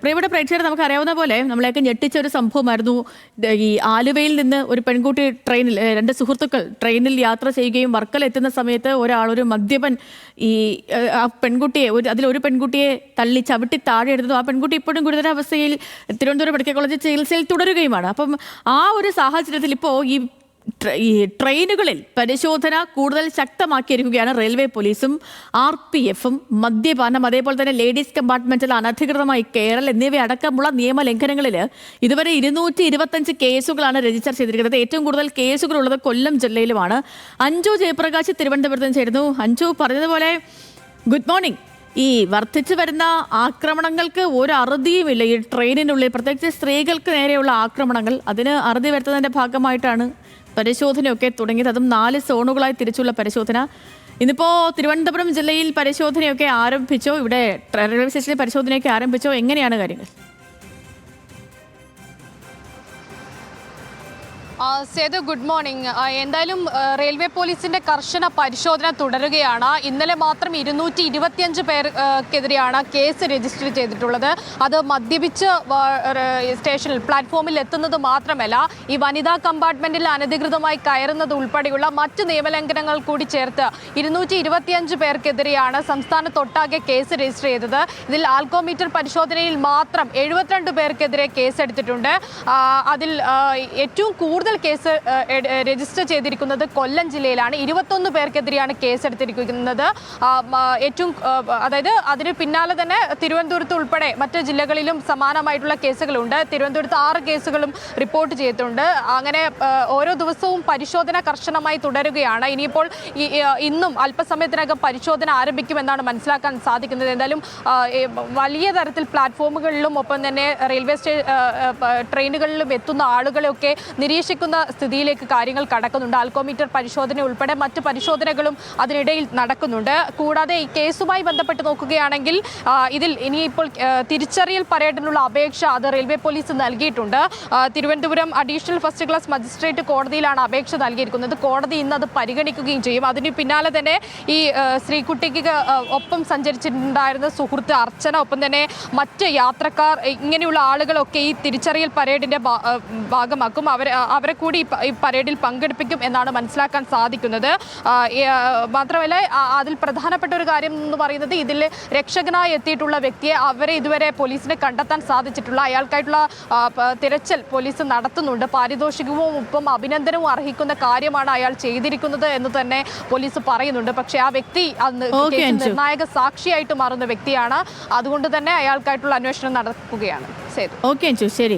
പ്രിയപ്പെട്ട പ്രേക്ഷകർ നമുക്ക് അറിയാവുന്ന പോലെ നമ്മളെയൊക്കെ ഞെട്ടിച്ച ഒരു സംഭവമായിരുന്നു ഈ ആലുവയിൽ നിന്ന് ഒരു പെൺകുട്ടി ട്രെയിനിൽ രണ്ട് സുഹൃത്തുക്കൾ ട്രെയിനിൽ യാത്ര ചെയ്യുകയും വർക്കൽ എത്തുന്ന സമയത്ത് ഒരാൾ ഒരു മദ്യപൻ ഈ ആ പെൺകുട്ടിയെ ഒരു അതിലൊരു പെൺകുട്ടിയെ തള്ളി ചവിട്ടി താഴെ എടുത്തതും ആ പെൺകുട്ടി ഇപ്പോഴും ഗുരുതരാവസ്ഥയിൽ തിരുവനന്തപുരം മെഡിക്കൽ കോളേജിൽ ചികിത്സയിൽ തുടരുകയുമാണ്. അപ്പം ആ ഒരു സാഹചര്യത്തിൽ ഇപ്പോൾ ഈ ഈ ട്രെയിനുകളിൽ പരിശോധന കൂടുതൽ ശക്തമാക്കിയിരിക്കുകയാണ് റെയിൽവേ പോലീസും ആർ പി എഫും. മദ്യപാനം അതേപോലെ തന്നെ ലേഡീസ് കമ്പാർട്ട്മെന്റിൽ അനധികൃതമായി കയറൽ എന്നിവയടക്കമുള്ള നിയമലംഘനങ്ങളിൽ ഇതുവരെ ഇരുന്നൂറ്റി ഇരുപത്തഞ്ച് കേസുകളാണ് രജിസ്റ്റർ ചെയ്തിരിക്കുന്നത്. ഏറ്റവും കൂടുതൽ കേസുകൾ ഉള്ളത് കൊല്ലം ജില്ലയിലുമാണ്. അഞ്ചു ജയപ്രകാശ് തിരുവനന്തപുരത്ത് ചേരുന്നു. അഞ്ചു പറഞ്ഞതുപോലെ ഗുഡ് മോർണിംഗ്. ഈ വർദ്ധിച്ചു വരുന്ന ആക്രമണങ്ങൾക്ക് ഒരു അറുതിയുമില്ല. ഈ ട്രെയിനിനുള്ളിൽ പ്രത്യേകിച്ച് സ്ത്രീകൾക്ക് നേരെയുള്ള ആക്രമണങ്ങൾ. അതിന് അറുതി വരുത്തുന്നതിന്റെ ഭാഗമായിട്ടാണ് പരിശോധനയൊക്കെ തുടങ്ങിയത്. അതും നാല് സോണുകളായി തിരിച്ചുള്ള പരിശോധന. ഇന്നിപ്പോ തിരുവനന്തപുരം ജില്ലയിൽ പരിശോധനയൊക്കെ ആരംഭിച്ചോ? ഇവിടെ റെയിൽവേ സ്റ്റേഷനിൽ പരിശോധനയൊക്കെ ആരംഭിച്ചോ? എങ്ങനെയാണ് കാര്യങ്ങൾ? സേതു ഗുഡ് മോർണിംഗ് എന്തായാലും റെയിൽവേ പോലീസിന്റെ കർശന പരിശോധന തുടരുകയാണ്. ഇന്നലെ മാത്രം ഇരുന്നൂറ്റി ഇരുപത്തിയഞ്ച് പേർക്കെതിരെയാണ് കേസ് രജിസ്റ്റർ ചെയ്തിട്ടുള്ളത്. അത് മദ്യപിച്ച് സ്റ്റേഷനിൽ പ്ലാറ്റ്ഫോമിൽ എത്തുന്നത് മാത്രമല്ല ഈ വനിതാ കമ്പാർട്ട്മെന്റിൽ അനധികൃതമായി കയറുന്നത് ഉൾപ്പെടെയുള്ള മറ്റ് നിയമലംഘനങ്ങൾ കൂടി ചേർത്ത് ഇരുന്നൂറ്റി ഇരുപത്തിയഞ്ച് പേർക്കെതിരെയാണ് സംസ്ഥാനത്തൊട്ടാകെ കേസ് രജിസ്റ്റർ ചെയ്തത്. ഇതിൽ ആൽക്കോമീറ്റർ പരിശോധനയിൽ മാത്രം എഴുപത്തിരണ്ട് പേർക്കെതിരെ കേസെടുത്തിട്ടുണ്ട്. അതിൽ ഏറ്റവും കൂടുതൽ കേസ് രജിസ്റ്റർ ചെയ്തിരിക്കുന്നത് കൊല്ലം ജില്ലയിലാണ്. ഇരുപത്തൊന്ന് പേർക്കെതിരെയാണ് കേസെടുത്തിരിക്കുന്നത്. ഏറ്റവും അതായത് അതിന് പിന്നാലെ തന്നെ തിരുവനന്തപുരത്ത് ഉൾപ്പെടെ മറ്റ് ജില്ലകളിലും സമാനമായിട്ടുള്ള കേസുകളുണ്ട്. തിരുവനന്തപുരത്ത് ആറ് കേസുകളും റിപ്പോർട്ട് ചെയ്തിട്ടുണ്ട്. അങ്ങനെ ഓരോ ദിവസവും പരിശോധന കർശനമായി തുടരുകയാണ്. ഇനിയിപ്പോൾ ഇന്നും അല്പസമയത്തിനകം പരിശോധന ആരംഭിക്കുമെന്നാണ് മനസ്സിലാക്കാൻ സാധിക്കുന്നത്. എന്തായാലും വലിയ തരത്തിൽ പ്ലാറ്റ്ഫോമുകളിലും ഒപ്പം തന്നെ റെയിൽവേ സ്റ്റേ ട്രെയിനുകളിലും എത്തുന്ന ആളുകളെയൊക്കെ നിരീക്ഷിക്കുന്ന സ്ഥിതിയിലേക്ക് കാര്യങ്ങൾ കടക്കുന്നുണ്ട്. ആൽക്കോമീറ്റർ പരിശോധന ഉൾപ്പെടെ മറ്റ് പരിശോധനകളും അതിനിടയിൽ നടക്കുന്നുണ്ട്. കൂടാതെ ഈ കേസുമായി ബന്ധപ്പെട്ട് നോക്കുകയാണെങ്കിൽ ഇതിൽ ഇനിയിപ്പോൾ തിരിച്ചറിയൽ പരേഡിനുള്ള അപേക്ഷ അത് റെയിൽവേ പോലീസ് നൽകിയിട്ടുണ്ട്. Thiruvananthapuram additional first class magistrate കോടതിയിലാണ് അപേക്ഷ നൽകിയിരിക്കുന്നത്. കോടതി ഇന്ന് അത് പരിഗണിക്കുകയും ചെയ്യും. അതിന് പിന്നാലെ തന്നെ ഈ ശ്രീകുട്ടിക്ക് ഒപ്പം സഞ്ചരിച്ചിട്ടുണ്ടായിരുന്ന സുഹൃത്ത് അർച്ചന ഒപ്പം തന്നെ മറ്റ് യാത്രക്കാർ ഇങ്ങനെയുള്ള ആളുകളൊക്കെ ഈ തിരിച്ചറിയൽ ആ, ഭാഗമാക്കും. അവർ അവരെ കൂടി ഈ പരേഡിൽ പങ്കെടുപ്പിക്കും എന്നാണ് മനസ്സിലാക്കാൻ സാധിക്കുന്നത്. മാത്രമല്ല അതിൽ പ്രധാനപ്പെട്ട ഒരു കാര്യം എന്ന് പറയുന്നത് ഇതിൽ രക്ഷകനായി എത്തിയിട്ടുള്ള വ്യക്തിയെ അവരെ ഇതുവരെ പോലീസിനെ കണ്ടെത്താൻ സാധിച്ചിട്ടുള്ള അയാൾക്കായിട്ടുള്ള തിരച്ചൽ പോലീസ് നടത്തുന്നുണ്ട്. പാരിതോഷികവും ഒപ്പം അഭിനന്ദനവും അർഹിക്കുന്ന കാര്യമാണ് അയാൾ ചെയ്തിരിക്കുന്നത് എന്ന് തന്നെ പോലീസ് പറയുന്നുണ്ട്. പക്ഷേ ആ വ്യക്തി അന്ന്. നിർണായക സാക്ഷിയായിട്ട് മാറുന്ന വ്യക്തിയാണ്. അതുകൊണ്ട് തന്നെ അയാൾക്കായിട്ടുള്ള അന്വേഷണം നടക്കുകയാണ്. ശരി ഓക്കെ ശരി.